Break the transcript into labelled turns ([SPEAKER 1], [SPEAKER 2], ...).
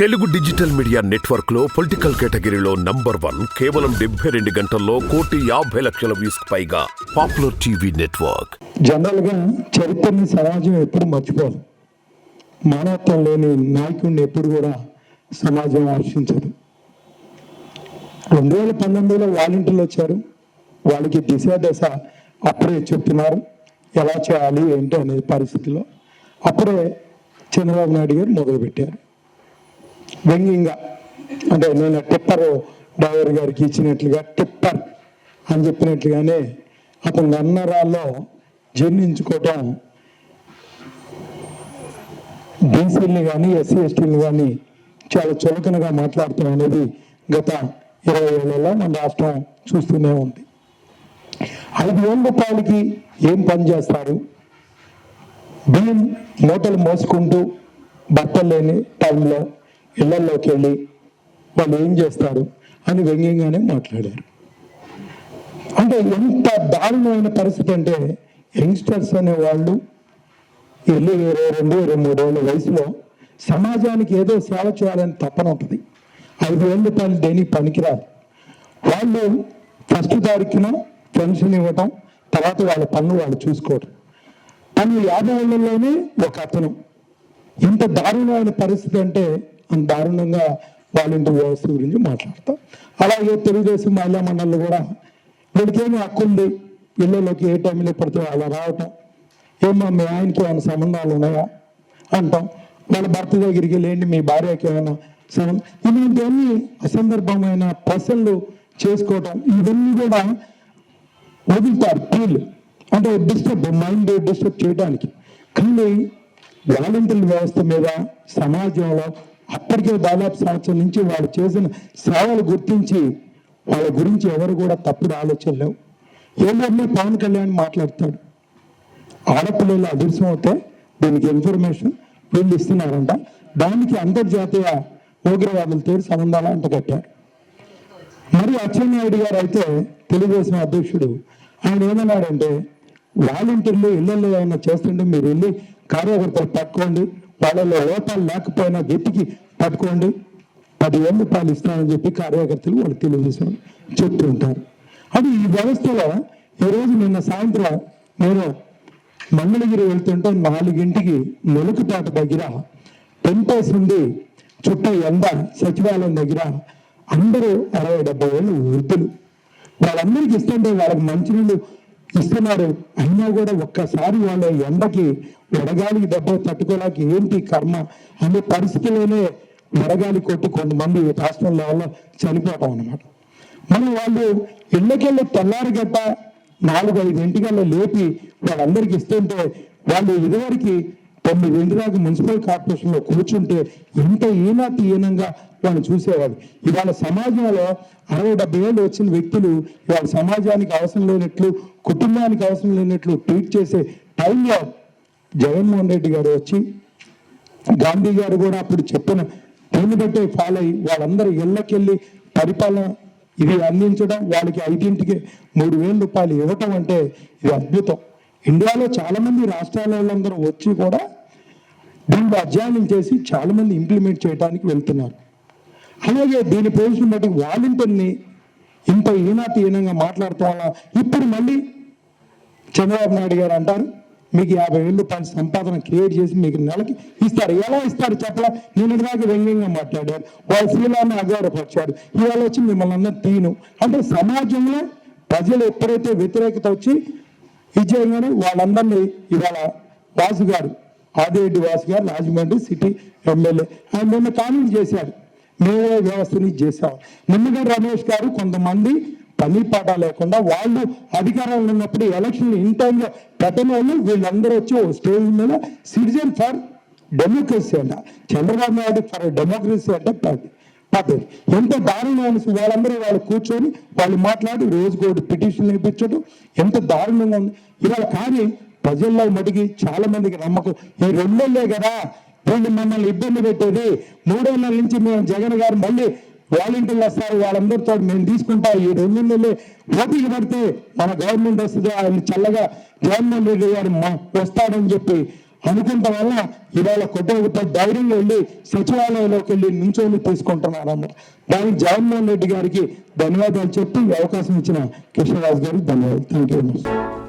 [SPEAKER 1] Telugu digital media నెట్వర్క్లో political కేటగిరీలో number one కేవలం డెబ్బై రెండు గంటల్లో కోటి యాభై లక్షల వ్యూస్ పైగా పాపులర్ టీవీ నెట్వర్క్.
[SPEAKER 2] జనరల్గా చరిత్రని సమాజం ఎప్పుడు మర్చిపోదు. మానవత్వం లేని నాయకుడిని ఎప్పుడు కూడా సమాజం హర్షించదు రెండు వేల పంతొమ్మిదిలో వాలంటీర్లు వచ్చారు. వాళ్ళకి దిశ దశ అప్పుడే చెప్తున్నారు. ఎలా చేయాలి ఏంటి అనే పరిస్థితిలో. అప్పుడే చంద్రబాబు నాయుడు గారు మొదలుపెట్టారు. వ్యంగ్యంగా. అంటే నేను టిప్పర్ డ్రైవర్ గారికి ఇచ్చినట్లుగా టిప్పర్ అని చెప్పినట్లుగానే అతను అన్నరాల్లో జీర్ణించుకోవటం బీసీలని కానీ ఎస్సీ ఎస్టీని కానీ చాలా చులకనగా మాట్లాడటం అనేది గత ఇరవై ఏళ్ళలో మన రాష్ట్రం చూస్తూనే ఉంది. ఐదు వేల రూపాయలకి ఏం పని చేస్తారు? బియ్యం మూటలు మోసుకుంటూ బట్టలు లేని టైంలో ఇళ్ళలోకి వెళ్ళి వాళ్ళు ఏం చేస్తారు అని వ్యంగ్యంగానే మాట్లాడారు. అంటే ఎంత దారుణమైన పరిస్థితి అంటే యంగ్స్టర్స్ అనే వాళ్ళు ఇరవై ఇరవై రెండు ఇరవై మూడేళ్ళ వయసులో సమాజానికి ఏదో సేవ చేయాలని తపన ఉంటుంది. ఐదు వేల రూపాయలు దేనికి పనికిరాదు. వాళ్ళు ఫస్ట్ తారీఖున పెన్షన్ ఇవ్వటం తర్వాత వాళ్ళ పనులు వాళ్ళు చూసుకోవటం. తను యాభై ఏళ్ళలోనే ఒక అతను. ఇంత దారుణమైన పరిస్థితి అంటే దారుణంగా వాలంటీర్ వ్యవస్థ గురించి మాట్లాడతాం. అలాగే తెలుగుదేశం మహిళా మండళ్ళు కూడా వీడికేమి హక్కు ఉంది. ఇళ్ళలోకి ఏ టైంలో పడితే అలా రావటం. ఏమో మీ ఆయనకి ఏమైనా సంబంధాలు ఉన్నాయా? అంటాం. వాళ్ళ భర్త దగ్గరికి లేండి మీ భార్యకి ఏమైనా సంబంధం ఇలాంటివన్నీ అసందర్భమైన ప్రశ్నలు చేసుకోవటం ఇవన్నీ కూడా వదులుతారు వీళ్ళు. అంటే డిస్టర్బ్ మైండ్ డిస్టర్బ్ చేయడానికి కానీ వాలంటీర్ వ్యవస్థ మీద సమాజంలో ఇప్పటికే దాదాపు సంవత్సరం నుంచి వాళ్ళు చేసిన సేవలు గుర్తించి వాళ్ళ గురించి ఎవరు కూడా తప్పుడు ఆలోచన లేవు. ఏమన్నా పవన్ కళ్యాణ్ మాట్లాడతాడు. ఆడపిల్లలు అదృశ్యం అవుతే దీనికి ఇన్ఫర్మేషన్ వీళ్ళు ఇస్తున్నారంట. దానికి అంతర్జాతీయ ఉగ్రవాదులతో సంబంధాలు అంటగట్టారు మరి అచ్చెన్నాయుడు గారు అయితే తెలుగుదేశం అధ్యక్షుడు. ఆయన ఏమన్నాడంటే వాలంటీర్లు ఇళ్ళలో ఏమైనా చేస్తుంటే మీరు వెళ్ళి కార్యకర్తలు పట్టుకోండి. వాళ్ళలో లోపాలు లేకపోయినా గట్టికి పట్టుకోండి పదివేల రూపాయలు ఇస్తానని చెప్పి కార్యకర్తలు వాళ్ళు తెలుగుదేశం చెప్తూ ఉంటారు. అది ఈ వ్యవస్థలో ఈరోజు నిన్న సాయంత్రం నేను మంగళగిరి వెళ్తుంటే నాలుగింటికి మెలుకుపాట దగ్గర టెంపేస్ ఉంది చుట్టూ ఎండ సచివాలయం దగ్గర అందరూ అరవై డెబ్బై ఏళ్ళు వృద్ధులు. వాళ్ళందరికీ ఇస్తుంటే వాళ్ళకి మంచినీళ్ళు ఇస్తున్నారు. అయినా కూడా ఒక్కసారి వాళ్ళ ఎండకి వడగాలికి దెబ్బ తట్టుకోలేక ఏంటి కర్మ అనే పరిస్థితిలోనే వడగాలి కొట్టి కొంతమంది రాష్ట్రంలో వల్ల చనిపోవటం అనమాట మనం వాళ్ళు ఇళ్ళకెళ్ళి తెల్లారి గట్ట నాలుగు ఐదు ఇంటికల్లా లేపి వాళ్ళందరికీ ఇస్తుంటే వాళ్ళు ఇదివరకు తొమ్మిది ఇంటి దాకా మున్సిపల్ కార్పొరేషన్లో కూర్చుంటే ఎంత ఈనా తీయనంగా వాళ్ళు చూసేవాళ్ళు. ఇవాళ సమాజంలో అరవై డెబ్బై ఏళ్ళు వచ్చిన వ్యక్తులు ఇవాళ సమాజానికి అవసరం లేనట్లు కుటుంబానికి అవసరం లేనట్లు ట్వీట్ చేసే టైంలో జగన్మోహన్ రెడ్డి గారు వచ్చి గాంధీ గారు కూడా అప్పుడు చెప్పిన దీన్ని బట్టే ఫాలో అయ్యి వాళ్ళందరూ ఇళ్ళకెళ్ళి పరిపాలన ఇది అందించడం వాళ్ళకి ఐదింటికి మూడు వేల రూపాయలు ఇవ్వటం అంటే ఇది అద్భుతం. ఇండియాలో చాలామంది రాష్ట్రాల వాళ్ళందరూ వచ్చి కూడా దీన్ని అధ్యయనం చేసి చాలామంది ఇంప్లిమెంట్ చేయడానికి వెళ్తున్నారు. అలాగే దీని పొజిషన్ బట్టి వాలంటీర్ని ఇంత ఈనాతీనంగా మాట్లాడటం వల్ల ఇప్పుడు మళ్ళీ చంద్రబాబు నాయుడు గారు అంటారు మీకు యాభై వేలు పని సంపాదన క్రియేట్ చేసి మీకు నెలకి ఇస్తారు. ఎలా ఇస్తారు చెప్పలా నేను దాకా వ్యంగ్యంగా మాట్లాడారు వాళ్ళ శీలాన్ని అగౌరవపరిచాడు ఇవాళ వచ్చి మిమ్మల్ని అందరూ తీను. అంటే సమాజంలో ప్రజలు ఎప్పుడైతే వ్యతిరేకత వచ్చి విజయంగానే వాళ్ళందరినీ ఇవాళ వాసు గారు ఆదిరెడ్డి వాసు గారు రాజమండ్రి సిటీ ఎమ్మెల్యే ఆయన నిన్న కామెంట్ చేశారు. మేమే వ్యవస్థని చేశాం. నిన్నగా రమేష్ గారు కొంతమంది పని పాట లేకుండా వాళ్ళు అధికారంలో ఉన్నప్పుడు ఎలక్షన్ ఇన్ టైంలో పెట్టిన వాళ్ళు వీళ్ళందరూ వచ్చి ఓ స్టేజ్ మీద సిటిజన్ ఫర్ డెమోక్రసీ అంట. చంద్రబాబు నాయుడు ఫర్ డెమోక్రసీ అంటే పార్టీ. పద్ధతి ఎంత దారుణమైన వాళ్ళందరూ వాళ్ళు కూర్చొని వాళ్ళు మాట్లాడి రోజుకు ఒకటి పిటిషన్ వేయించడం ఎంత దారుణంగా ఉంది. ఇవాళ కానీ ప్రజల్లో మటుకి చాలా మందికి నమ్మకం. ఈ రెండేళ్ళే కదా వీళ్ళు మమ్మల్ని ఇబ్బంది పెట్టేది. మూడేళ్ళ నుంచి మేము జగన్ గారు మళ్ళీ వాలంటీర్లు వస్తారు వాళ్ళందరితో మేము తీసుకుంటా ఈ రెండు నెలలే పోటీకి పడితే మన గవర్నమెంట్ వస్తుంది ఆయన చల్లగా జగన్మోహన్ రెడ్డి గారు వస్తాడని చెప్పి అనుకుంటాం వల్ల ఇవాళ కొట్టేత ధైర్యంగా వెళ్ళి సచివాలయంలోకి వెళ్ళి నుంచొని తీసుకుంటున్నారు అన్నమాట దానికి జగన్మోహన్ రెడ్డి గారికి ధన్యవాదాలు చెప్పి ఈ అవకాశం ఇచ్చిన కృష్ణరాజు గారికి ధన్యవాదాలు. Thank you